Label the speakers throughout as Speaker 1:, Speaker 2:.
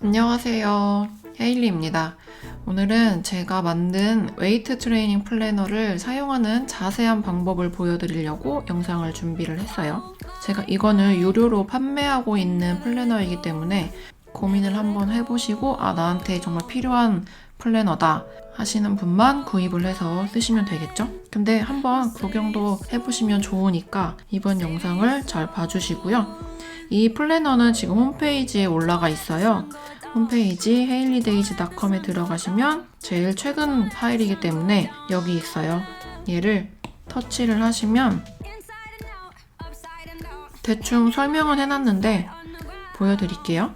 Speaker 1: 안녕하세요. 헤일리입니다. 오늘은 제가 만든 웨이트 트레이닝 플래너를 사용하는 자세한 방법을 보여드리려고 영상을 준비를 했어요. 제가 이거는 유료로 판매하고 있는 플래너이기 때문에 고민을 한번 해보시고, 아, 나한테 정말 필요한 플래너다 하시는 분만 구입을 해서 쓰시면 되겠죠? 근데 한번 구경도 해보시면 좋으니까 이번 영상을 잘 봐주시고요. 이 플래너는 지금 홈페이지에 올라가 있어요. 홈페이지 헤일리데이즈닷컴에 들어가시면 제일 최근 파일이기 때문에 여기 있어요. 얘를 터치를 하시면 대충 설명은 해놨는데 보여드릴게요.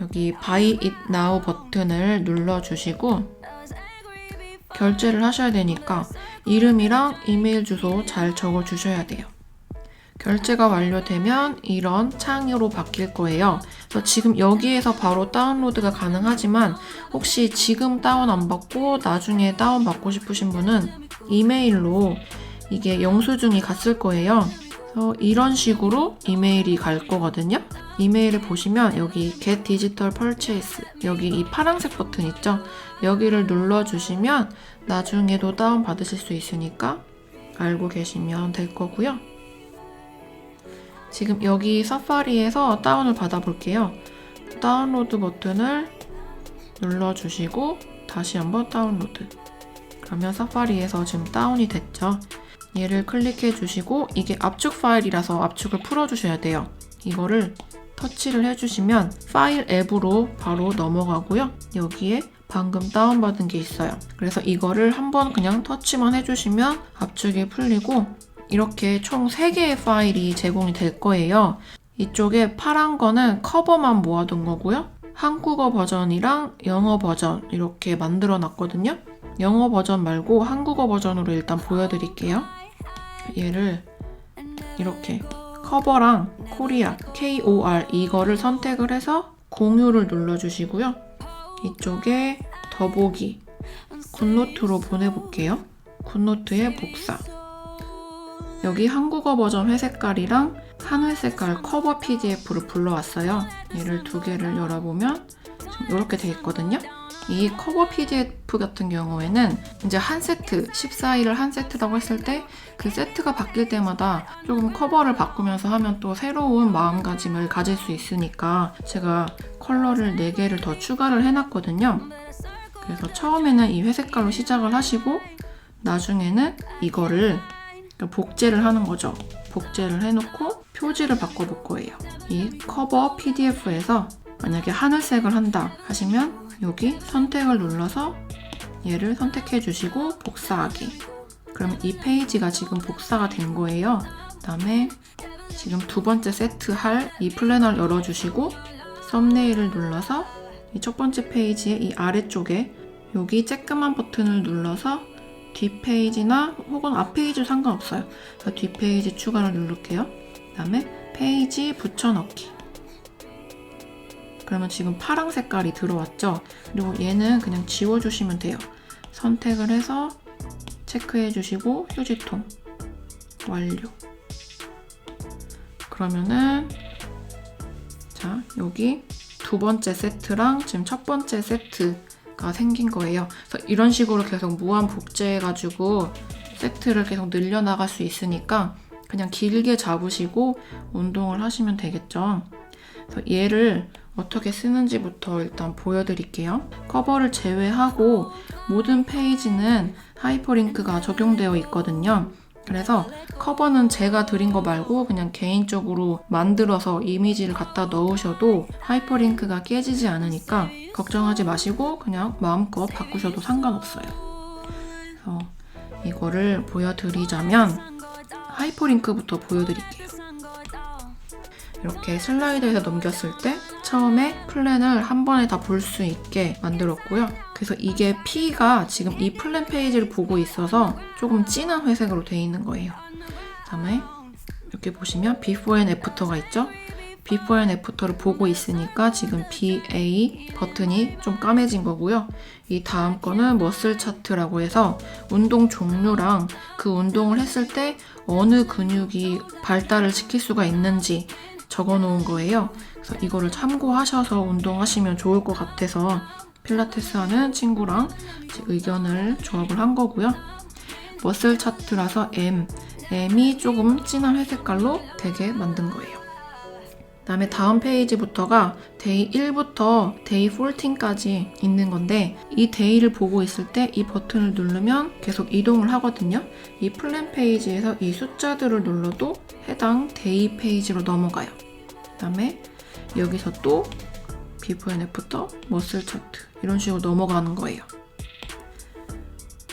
Speaker 1: 여기 Buy It Now 버튼을 눌러주시고 결제를 하셔야 되니까 이름이랑 이메일 주소 잘 적어주셔야 돼요. 결제가 완료되면 이런 창으로 바뀔 거예요. 그래서 지금 여기에서 바로 다운로드가 가능하지만 혹시 지금 다운 안 받고 나중에 다운 받고 싶으신 분은 이메일로 이게 영수증이 갔을 거예요. 그래서 이런 식으로 이메일이 갈 거거든요. 이메일을 보시면 여기 Get Digital Purchase 여기 이 파란색 버튼 있죠? 여기를 눌러주시면 나중에도 다운 받으실 수 있으니까 알고 계시면 될 거고요. 지금 여기 사파리에서 다운을 받아볼게요. 다운로드 버튼을 눌러주시고 다시 한번 다운로드. 그러면 사파리에서 지금 다운이 됐죠. 얘를 클릭해 주시고 이게 압축 파일이라서 압축을 풀어 주셔야 돼요. 이거를 터치를 해주시면 파일 앱으로 바로 넘어가고요. 여기에 방금 다운받은 게 있어요. 그래서 이거를 한번 그냥 터치만 해주시면 압축이 풀리고 이렇게 총 3개의 파일이 제공이 될 거예요. 이쪽에 파란 거는 커버만 모아둔 거고요. 한국어 버전이랑 영어 버전 이렇게 만들어 놨거든요. 영어 버전 말고 한국어 버전으로 일단 보여드릴게요. 얘를 이렇게 커버랑 코리아, KOR 이거를 선택을 해서 공유를 눌러주시고요. 이쪽에 더보기, 굿노트로 보내볼게요. 굿노트에 복사. 여기 한국어 버전 회색깔이랑 한회 색깔 커버 PDF를 불러왔어요. 얘를 두 개를 열어보면 이렇게 돼 있거든요. 이 커버 PDF 같은 경우에는 이제 한 세트, 14일을 한 세트라고 했을 때 그 세트가 바뀔 때마다 조금 커버를 바꾸면서 하면 또 새로운 마음가짐을 가질 수 있으니까 제가 컬러를 4개를 더 추가를 해놨거든요. 그래서 처음에는 이 회색깔로 시작을 하시고 나중에는 이거를 그러니까 복제를 하는 거죠. 복제를 해놓고 표지를 바꿔볼 거예요. 이 커버 PDF에서 만약에 하늘색을 한다 하시면 여기 선택을 눌러서 얘를 선택해 주시고 복사하기. 그러면 이 페이지가 지금 복사가 된 거예요. 그 다음에 지금 두 번째 세트 할 이 플래너를 열어주시고 썸네일을 눌러서 이 첫 번째 페이지의 이 아래쪽에 여기 쬐끄만 버튼을 눌러서 뒷페이지나 혹은 앞페이지 상관없어요. 뒷페이지 추가를 누를게요. 그 다음에 페이지 붙여넣기. 그러면 지금 파랑 색깔이 들어왔죠? 그리고 얘는 그냥 지워주시면 돼요. 선택을 해서 체크해 주시고 휴지통 완료. 그러면은 자, 여기 두 번째 세트랑 지금 첫 번째 세트 가 생긴 거예요. 그래서 이런 식으로 계속 무한 복제해가지고 세트를 계속 늘려나갈 수 있으니까 그냥 길게 잡으시고 운동을 하시면 되겠죠. 그래서 얘를 어떻게 쓰는지부터 일단 보여드릴게요. 커버를 제외하고 모든 페이지는 하이퍼링크가 적용되어 있거든요. 그래서 커버는 제가 드린 거 말고 그냥 개인적으로 만들어서 이미지를 갖다 넣으셔도 하이퍼링크가 깨지지 않으니까 걱정하지 마시고 그냥 마음껏 바꾸셔도 상관없어요. 그래서 이거를 보여드리자면 하이퍼링크부터 보여드릴게요. 이렇게 슬라이드에서 넘겼을 때 처음에 플랜을 한 번에 다 볼 수 있게 만들었고요. 그래서 이게 P가 지금 이 플랜 페이지를 보고 있어서 조금 진한 회색으로 되어 있는 거예요. 다음에 이렇게 보시면 before and after가 있죠? before and after를 보고 있으니까 지금 BA 버튼이 좀 까매진 거고요. 이 다음 거는 머슬 차트라고 해서 운동 종류랑 그 운동을 했을 때 어느 근육이 발달을 시킬 수가 있는지 적어 놓은 거예요. 그래서 이거를 참고하셔서 운동하시면 좋을 것 같아서 필라테스 하는 친구랑 의견을 조합을 한 거고요. 머슬 차트라서 M, M이 조금 진한 회색깔로 되게 만든 거예요. 그다음에 다음 페이지부터가 데이 1부터 데이 14까지 있는 건데 이 데이를 보고 있을 때 이 버튼을 누르면 계속 이동을 하거든요. 이 플랜 페이지에서 이 숫자들을 눌러도 해당 데이 페이지로 넘어가요. 그 다음에 여기서 또 비포 앤 애프터 머슬 차트 이런 식으로 넘어가는 거예요.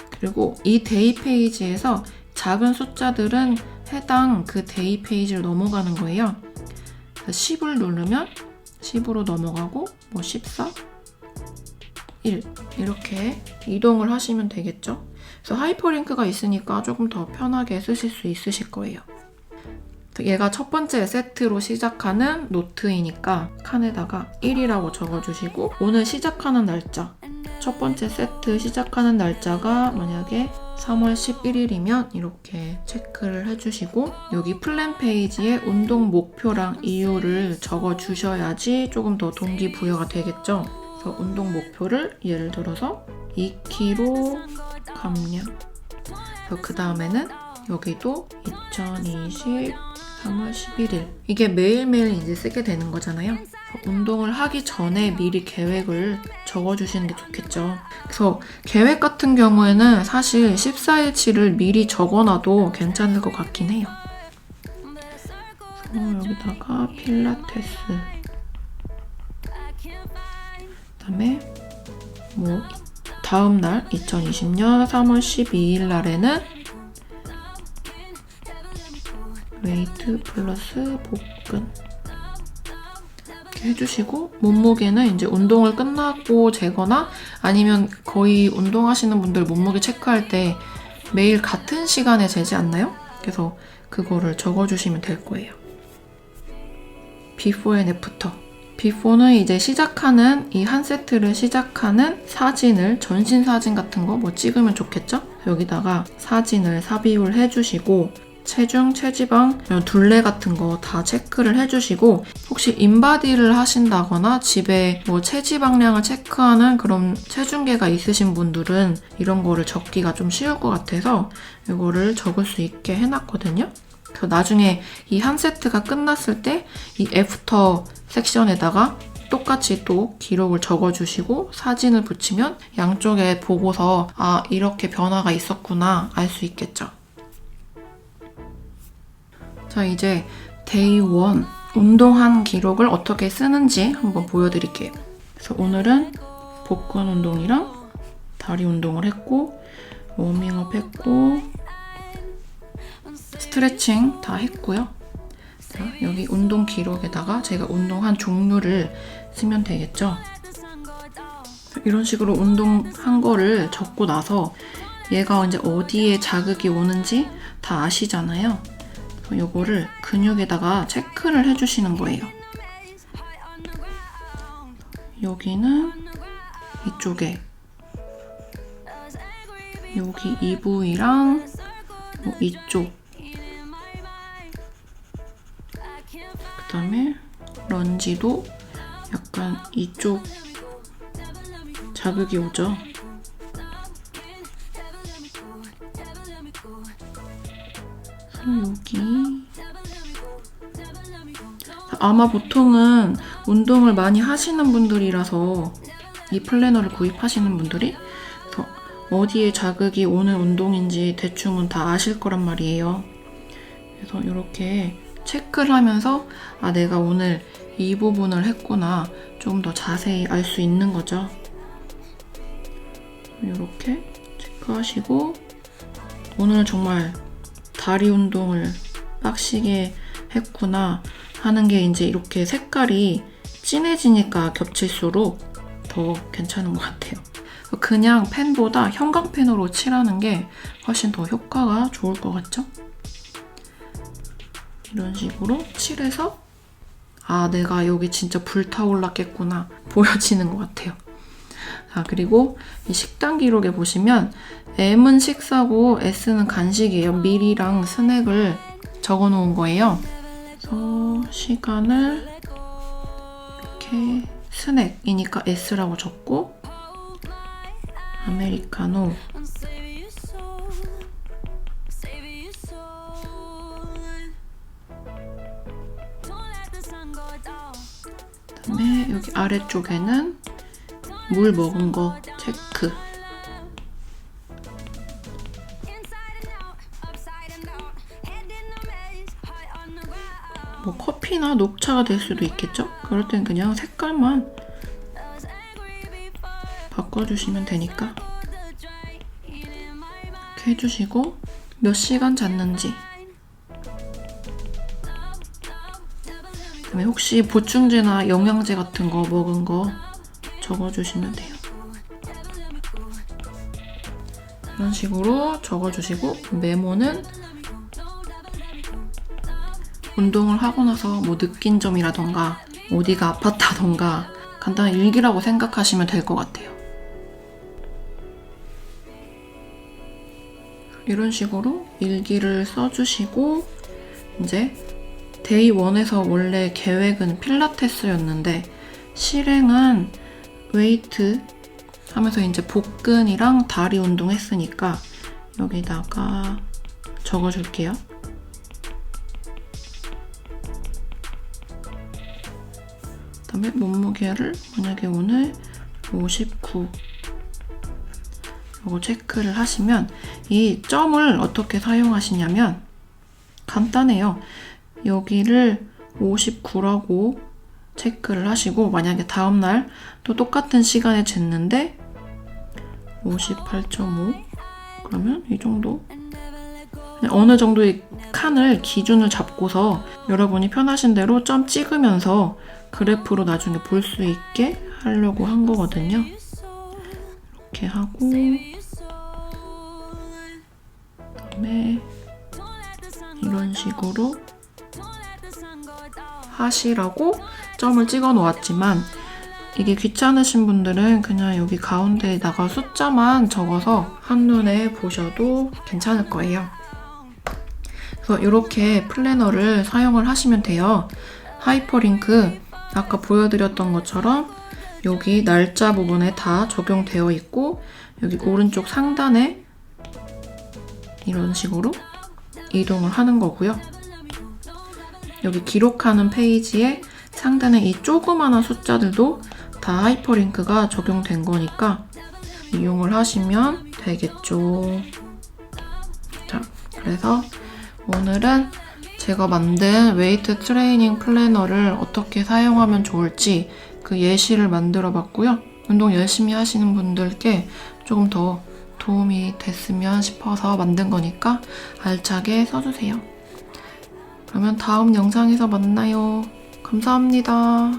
Speaker 1: 그리고 이 데이 페이지에서 작은 숫자들은 해당 그 데이 페이지로 넘어가는 거예요. 10을 누르면 10으로 넘어가고 뭐 14, 1 이렇게 이동을 하시면 되겠죠. 그래서 하이퍼링크가 있으니까 조금 더 편하게 쓰실 수 있으실 거예요. 얘가 첫 번째 세트로 시작하는 노트이니까 칸에다가 1이라고 적어주시고 오늘 시작하는 날짜 첫 번째 세트 시작하는 날짜가 만약에 3월 11일이면 이렇게 체크를 해주시고 여기 플랜 페이지에 운동 목표랑 이유를 적어 주셔야지 조금 더 동기부여가 되겠죠. 그래서 운동 목표를 예를 들어서 2kg 감량. 그 다음에는 여기도 2020 3월 11일. 이게 매일매일 이제 쓰게 되는 거잖아요. 운동을 하기 전에 미리 계획을 적어주시는 게 좋겠죠. 그래서 계획 같은 경우에는 사실 14일치를 미리 적어놔도 괜찮을 것 같긴 해요. 그래서 여기다가 필라테스. 그 다음에 뭐 다음 날 2020년 3월 12일 날에는 웨이트 플러스 복근 이렇게 해주시고 몸무게는 이제 운동을 끝나고 재거나 아니면 거의 운동하시는 분들 몸무게 체크할 때 매일 같은 시간에 재지 않나요? 그래서 그거를 적어주시면 될 거예요. 애프터 비포는 이제 시작하는 이 한 세트를 시작하는 사진을 전신 사진 같은 거 뭐 찍으면 좋겠죠? 여기다가 사진을 삽입을 해주시고 체중, 체지방, 둘레 같은 거 다 체크를 해주시고 혹시 인바디를 하신다거나 집에 뭐 체지방량을 체크하는 그런 체중계가 있으신 분들은 이런 거를 적기가 좀 쉬울 것 같아서 이거를 적을 수 있게 해놨거든요. 그래서 나중에 이 한 세트가 끝났을 때 이 애프터 섹션에다가 똑같이 또 기록을 적어주시고 사진을 붙이면 양쪽에 보고서 아 이렇게 변화가 있었구나 알 수 있겠죠. 자, 이제 데이 1 운동한 기록을 어떻게 쓰는지 한번 보여드릴게요. 그래서 오늘은 복근 운동이랑 다리 운동을 했고 워밍업 했고 스트레칭 다 했고요. 자, 여기 운동 기록에다가 제가 운동한 종류를 쓰면 되겠죠. 이런 식으로 운동한 거를 적고 나서 얘가 이제 어디에 자극이 오는지 다 아시잖아요. 요거를 근육에다가 체크를 해주시는 거예요. 여기는 이쪽에 여기 이 부위랑 뭐 이쪽 그 다음에 런지도 약간 이쪽 자극이 오죠. 여기 아마 보통은 운동을 많이 하시는 분들이라서 이 플래너를 구입하시는 분들이 어디에 자극이 오는 운동인지 대충은 다 아실 거란 말이에요. 그래서 이렇게 체크를 하면서 아 내가 오늘 이 부분을 했구나 좀 더 자세히 알 수 있는 거죠. 이렇게 체크하시고 오늘 정말 다리 운동을 빡시게 했구나 하는 게 이제 이렇게 색깔이 진해지니까 겹칠수록 더 괜찮은 것 같아요. 그냥 펜보다 형광펜으로 칠하는 게 훨씬 더 효과가 좋을 것 같죠? 이런 식으로 칠해서 아 내가 여기 진짜 불타올랐겠구나 보여지는 것 같아요. 자 그리고 이 식단 기록에 보시면 M은 식사고 S는 간식이에요. 밀이랑 스낵을 적어 놓은 거예요. 그래서 시간을 이렇게 스낵이니까 S라고 적고 아메리카노 그다음에 여기 아래쪽에는 물 먹은 거 체크. 뭐 커피나 녹차가 될 수도 있겠죠? 그럴 땐 그냥 색깔만 바꿔주시면 되니까 이렇게 해주시고 몇 시간 잤는지 그다음에 혹시 보충제나 영양제 같은 거 먹은 거 적어주시면 돼요. 이런 식으로 적어주시고 메모는 운동을 하고 나서 뭐 느낀 점이라던가 어디가 아팠다던가 간단한 일기라고 생각하시면 될 것 같아요. 이런 식으로 일기를 써주시고 이제 데이 1에서 원래 계획은 필라테스였는데 실행은 웨이트 하면서 이제 복근이랑 다리 운동 했으니까 여기다가 적어줄게요. 다음에 몸무게를 만약에 오늘 59 이거 체크를 하시면 이 점을 어떻게 사용하시냐면 간단해요. 여기를 59라고 체크를 하시고 만약에 다음날 또 똑같은 시간에 쟀는데 58.5 그러면 이 정도 어느 정도의 칸을 기준을 잡고서 여러분이 편하신 대로 점 찍으면서 그래프로 나중에 볼 수 있게 하려고 한 거거든요. 이렇게 하고 그다음에 이런 식으로 하시라고 점을 찍어 놓았지만 이게 귀찮으신 분들은 그냥 여기 가운데에다가 숫자만 적어서 한눈에 보셔도 괜찮을 거예요. 그래서 이렇게 플래너를 사용을 하시면 돼요. 하이퍼링크 아까 보여드렸던 것처럼 여기 날짜 부분에 다 적용되어 있고 여기 오른쪽 상단에 이런 식으로 이동을 하는 거고요. 여기 기록하는 페이지에 상단에 이 조그마한 숫자들도 다 하이퍼링크가 적용된 거니까 이용을 하시면 되겠죠. 자, 그래서 오늘은 제가 만든 웨이트 트레이닝 플래너를 어떻게 사용하면 좋을지 그 예시를 만들어 봤고요. 운동 열심히 하시는 분들께 조금 더 도움이 됐으면 싶어서 만든 거니까 알차게 써주세요. 그러면 다음 영상에서 만나요. 감사합니다.